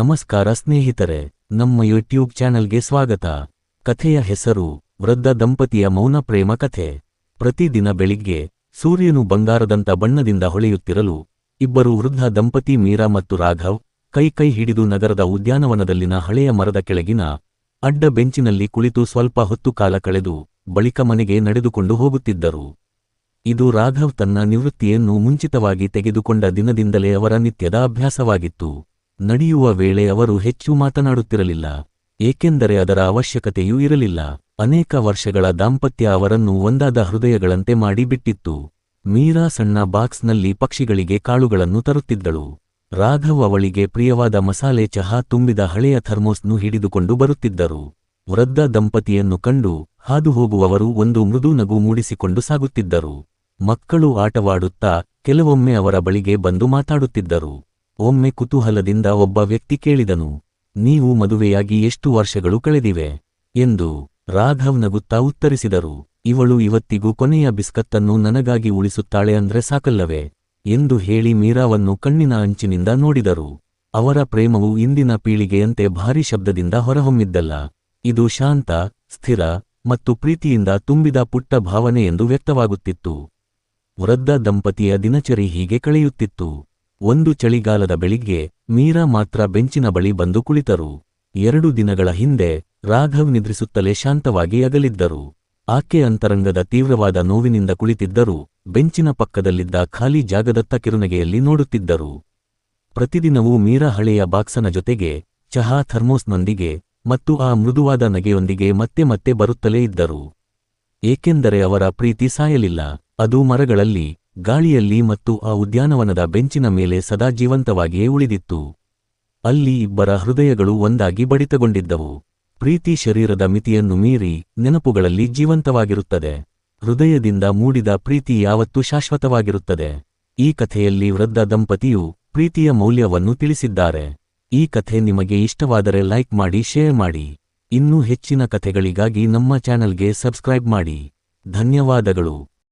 ನಮಸ್ಕಾರ ಸ್ನೇಹಿತರೆ, ನಮ್ಮ ಯೂಟ್ಯೂಬ್ ಚಾನೆಲ್ಗೆ ಸ್ವಾಗತ. ಕಥೆಯ ಹೆಸರು, ವೃದ್ಧ ದಂಪತಿಯ ಮೌನ ಪ್ರೇಮ ಕಥೆ. ಪ್ರತಿದಿನ ಬೆಳಿಗ್ಗೆ, ಸೂರ್ಯನು ಬಂಗಾರದಂತ ಬಣ್ಣದಿಂದ ಹೊಳೆಯುತ್ತಿರಲು, ಇಬ್ಬರು ವೃದ್ಧ ದಂಪತಿ ಮೀರಾ ಮತ್ತು ರಾಘವ್, ಕೈ ಕೈ ಹಿಡಿದು ನಗರದ ಉದ್ಯಾನವನದಲ್ಲಿನ ಹಳೆಯ ಮರದ ಕೆಳಗಿನ, ಅಡ್ಡ ಬೆಂಚಿನಲ್ಲಿ ಕುಳಿತು ಸ್ವಲ್ಪ ಹೊತ್ತು ಕಾಲ ಕಳೆದು, ಬಳಿಕ ಮನೆಗೆ ನಡೆದುಕೊಂಡು ಹೋಗುತ್ತಿದ್ದರು. ಇದು ರಾಘವ್ ತನ್ನ ನಿವೃತ್ತಿಯನ್ನು ಮುಂಚಿತವಾಗಿ ತೆಗೆದುಕೊಂಡ ದಿನದಿಂದಲೇ ಅವರ ನಿತ್ಯದ ಅಭ್ಯಾಸವಾಗಿತ್ತು. ನಡೆಯುವ ವೇಳೆ ಅವರು ಹೆಚ್ಚು ಮಾತನಾಡುತ್ತಿರಲಿಲ್ಲ, ಏಕೆಂದರೆ ಅದರ ಅವಶ್ಯಕತೆಯೂ ಇರಲಿಲ್ಲ. ಅನೇಕ ವರ್ಷಗಳ ದಾಂಪತ್ಯ ಅವರನ್ನು ಒಂದಾದ ಹೃದಯಗಳಂತೆ ಮಾಡಿಬಿಟ್ಟಿತ್ತು ಮೀರಾ ಸಣ್ಣ ಬಾಕ್ಸ್ನಲ್ಲಿ ಪಕ್ಷಿಗಳಿಗೆ ಕಾಳುಗಳನ್ನು ತರುತ್ತಿದ್ದಳು. ರಾಘವ್ ಅವಳಿಗೆ ಪ್ರಿಯವಾದ ಮಸಾಲೆ ಚಹಾ ತುಂಬಿದ ಹಳೆಯ ಥರ್ಮೋಸ್ನು ಹಿಡಿದುಕೊಂಡು ಬರುತ್ತಿದ್ದರು. ವೃದ್ಧ ದಂಪತಿಯನ್ನು ಕಂಡು ಹಾದುಹೋಗುವವರು ಒಂದು ಮೃದು ನಗು ಮೂಡಿಸಿಕೊಂಡು ಸಾಗುತ್ತಿದ್ದರು. ಮಕ್ಕಳು ಆಟವಾಡುತ್ತಾ ಕೆಲವೊಮ್ಮೆ ಅವರ ಬಳಿಗೆ ಬಂದು ಮಾತಾಡುತ್ತಿದ್ದರು. ಒಮ್ಮೆ ಕುತೂಹಲದಿಂದ ಒಬ್ಬ ವ್ಯಕ್ತಿ ಕೇಳಿದನು, ನೀವು ಮದುವೆಯಾಗಿ ಎಷ್ಟು ವರ್ಷಗಳು ಕಳೆದಿವೆ? ಎಂದು ರಾಘವ್ ನಗುತ್ತಾ ಉತ್ತರಿಸಿದರು, ಇವಳು ಇವತ್ತಿಗೂ ಕೊನೆಯ ಬಿಸ್ಕತ್ತನ್ನು ನನಗಾಗಿ ಉಳಿಸುತ್ತಾಳೆ ಅಂದ್ರೆ ಸಾಕಲ್ಲವೇ? ಎಂದು ಹೇಳಿ ಮೀರಾವನ್ನು ಕಣ್ಣಿನ ಅಂಚಿನಿಂದ ನೋಡಿದರು. ಅವರ ಪ್ರೇಮವು ಇಂದಿನ ಪೀಳಿಗೆಯಂತೆ ಭಾರಿ ಶಬ್ದದಿಂದ ಹೊರಹೊಮ್ಮಿದ್ದಲ್ಲ. ಇದು ಶಾಂತ, ಸ್ಥಿರ ಮತ್ತು ಪ್ರೀತಿಯಿಂದ ತುಂಬಿದ ಪುಟ್ಟ ಭಾವನೆ ಎಂದು ವ್ಯಕ್ತವಾಗುತ್ತಿತ್ತು. ವೃದ್ಧ ದಂಪತಿಯ ದಿನಚರಿ ಹೀಗೆ ಕಳೆಯುತ್ತಿತ್ತು. ಒಂದು ಚಳಿಗಾಲದ ಬೆಳಿಗ್ಗೆ ಮೀರಾ ಮಾತ್ರ ಬೆಂಚಿನ ಬಳಿ ಬಂದು ಕುಳಿತರು. ಎರಡು ದಿನಗಳ ಹಿಂದೆ ರಾಘವ್ ನಿದ್ರಿಸುತ್ತಲೇ ಶಾಂತವಾಗಿ ಅಗಲಿದ್ದರು. ಆಕೆ ಅಂತರಂಗದ ತೀವ್ರವಾದ ನೋವಿನಿಂದ ಕುಳಿತಿದ್ದರು, ಬೆಂಚಿನ ಪಕ್ಕದಲ್ಲಿದ್ದ ಖಾಲಿ ಜಾಗದತ್ತ ಕಿರುನಗೆಯಲ್ಲಿ ನೋಡುತ್ತಿದ್ದರು. ಪ್ರತಿದಿನವೂ ಮೀರಾ ಹಳೆಯ ಬಾಕ್ಸನ ಜೊತೆಗೆ ಚಹಾ ಥರ್ಮೋಸ್ನೊಂದಿಗೆ ಮತ್ತು ಆ ಮೃದುವಾದ ನಗೆಯೊಂದಿಗೆ ಮತ್ತೆ ಮತ್ತೆ ಬರುತ್ತಲೇ ಇದ್ದರು. ಏಕೆಂದರೆ ಅವರ ಪ್ರೀತಿ ಸಾಯಲಿಲ್ಲ, ಅದು ಮರಗಳಲ್ಲಿ ಗಾಳಿಯಲ್ಲಿ ಮತ್ತು ಆ ಉದ್ಯಾನವನದ ಬೆಂಚಿನ ಮೇಲೆ ಸದಾ ಜೀವಂತವಾಗಿಯೇ ಉಳಿದಿತ್ತು. ಅಲ್ಲಿ ಇಬ್ಬರ ಹೃದಯಗಳು ಒಂದಾಗಿ ಬಡಿತಗೊಂಡಿದ್ದವು. ಪ್ರೀತಿ ಶರೀರದ ಮಿತಿಯನ್ನು ಮೀರಿ ನೆನಪುಗಳಲ್ಲಿ ಜೀವಂತವಾಗಿರುತ್ತದೆ. ಹೃದಯದಿಂದ ಮೂಡಿದ ಪ್ರೀತಿ ಯಾವತ್ತೂ ಶಾಶ್ವತವಾಗಿರುತ್ತದೆ. ಈ ಕಥೆಯಲ್ಲಿ ವೃದ್ಧ ದಂಪತಿಯು ಪ್ರೀತಿಯ ಮೌಲ್ಯವನ್ನು ತಿಳಿಸಿದ್ದಾರೆ. ಈ ಕಥೆ ನಿಮಗೆ ಇಷ್ಟವಾದರೆ ಲೈಕ್ ಮಾಡಿ, ಶೇರ್ ಮಾಡಿ. ಇನ್ನೂ ಹೆಚ್ಚಿನ ಕಥೆಗಳಿಗಾಗಿ ನಮ್ಮ ಚಾನಲ್ಗೆ ಸಬ್ಸ್ಕ್ರೈಬ್ ಮಾಡಿ. ಧನ್ಯವಾದಗಳು.